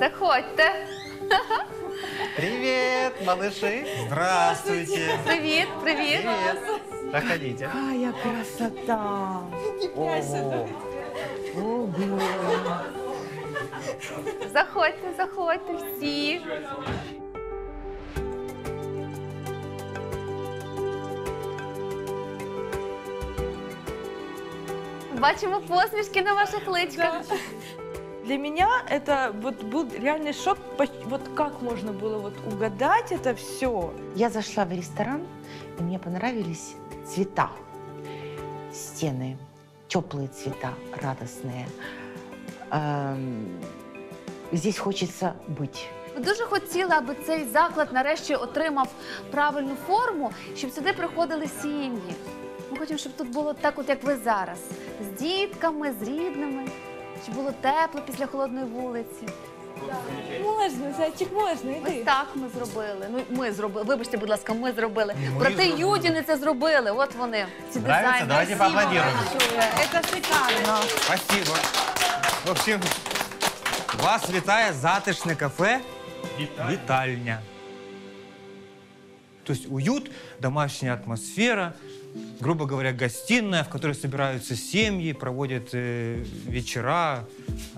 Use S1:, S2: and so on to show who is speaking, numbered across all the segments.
S1: Заходьте.
S2: Привет, малыши. Здравствуйте.
S1: Привіт, привіт.
S2: Проходите.
S3: Какая красота!
S2: Ого.
S3: Ого!
S1: Заходьте, заходьте всі. Бачимо посмішки на ваших личках
S3: Для меня это вот был реальный шок, поч- вот как можно было вот угадать это все.
S4: Я зашла в ресторан, и мне понравились цвета. Стены, теплые цвета, радостные. Эм, Здесь хочется быть.
S1: Ми дуже хотіли, аби цей заклад нарешті отримав правильну форму, щоб сюди приходили сім'ї. Ми хочемо, щоб тут було так, от як ви зараз, з дітками, з рідними, щоб було тепло після холодної вулиці.
S3: Можно, зайчик, можно,
S1: Ось так ми зробили. Ну ми зробили. Вибачте, будь ласка, ми зробили.
S2: Ми
S1: Проте
S2: зробили.
S1: Юдіни це зробили. От вони. Ці дизайни.
S2: Давайте
S1: Спасибо
S2: поаплодируем.
S1: большое.
S3: Шикарно.
S2: Спасибо. В общем, вас вітає затишне кафе «Вітальня». То есть уют, домашняя атмосфера, грубо говоря, гостиная, в которой собираются семьи, проводят э, вечера,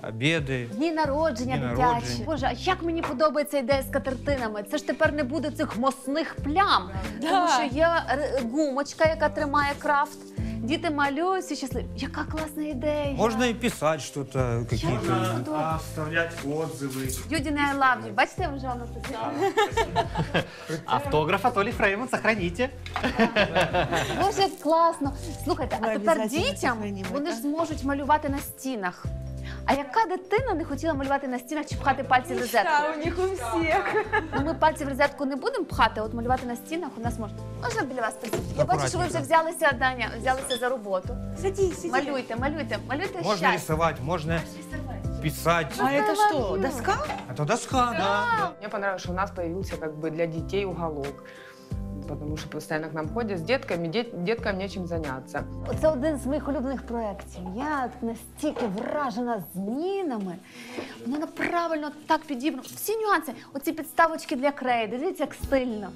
S2: обеды.
S1: Дні народження
S2: Дні
S1: дитячі.
S2: народження.
S1: Боже, а як мені подобається ідея з картинами? Це ж тепер не буде цих мосних плям.
S3: Да.
S1: Тому що є е, гумочка, яка тримає крафт. Діти малюють всі щасливі. Яка класна ідея.
S2: Можно и писать что-то, какие-то...
S1: Чудово.
S5: оставлять отзывы.
S1: Юдіне I love you. Бачите, я вже вам написала.
S2: Автограф Анатолий Фрейман сохраните.
S1: Боже, класно. Слухайте, а тепер дітям вони ж зможуть малювати на стінах. А яка дитина не хотіла малювати на стінах чи пхати пальці в розетку?
S3: Да, у них у всех.
S1: Ну, ми пальці в розетку не будемо пхати, а от малювати на стінах у нас можна. Можна біля вас присісти? Я бачу, що ви вже взялися, Даня, взялися за роботу.
S3: Садись, сиди.
S1: Малюйте, малюйте, малюйте
S2: Можно
S1: щастя.
S2: рисовать, можно писать.
S3: А это
S1: I love
S3: что,
S1: you.
S3: доска?
S2: Это доска, да.
S6: Мне понравилось, что у нас появился как бы для детей уголок. Потому что постоянно к нам ходят с детками, дет- деткам нечем заняться.
S1: Оце один з моїх улюблених проєктів. Я настільки вражена змінами. Воно правильно так підібрано. Всі нюанси. Оці підставочки для крейди. Дивіться, як стильно.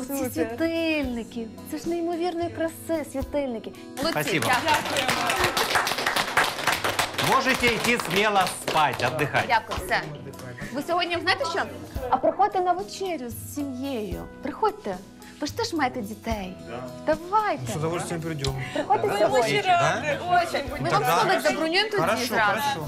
S1: Оці
S3: Супер.
S1: світильники. Це ж неймовірної краси світильники. Молодці,
S2: Спасибо. Можете йти смело спать, віддихати.
S1: Дякую, все. Ви сьогодні знаєте що? А приходьте на вечерю з сім'єю. Приходьте. Ви ж теж маєте дітей. Давайте.
S2: С удовольствием придем.
S1: Приходьте
S2: Да?
S1: сьогодні.
S2: Да?
S1: Ми вам столик забронюємо тоді
S2: Хорошо,
S1: зразу.
S2: хорошо.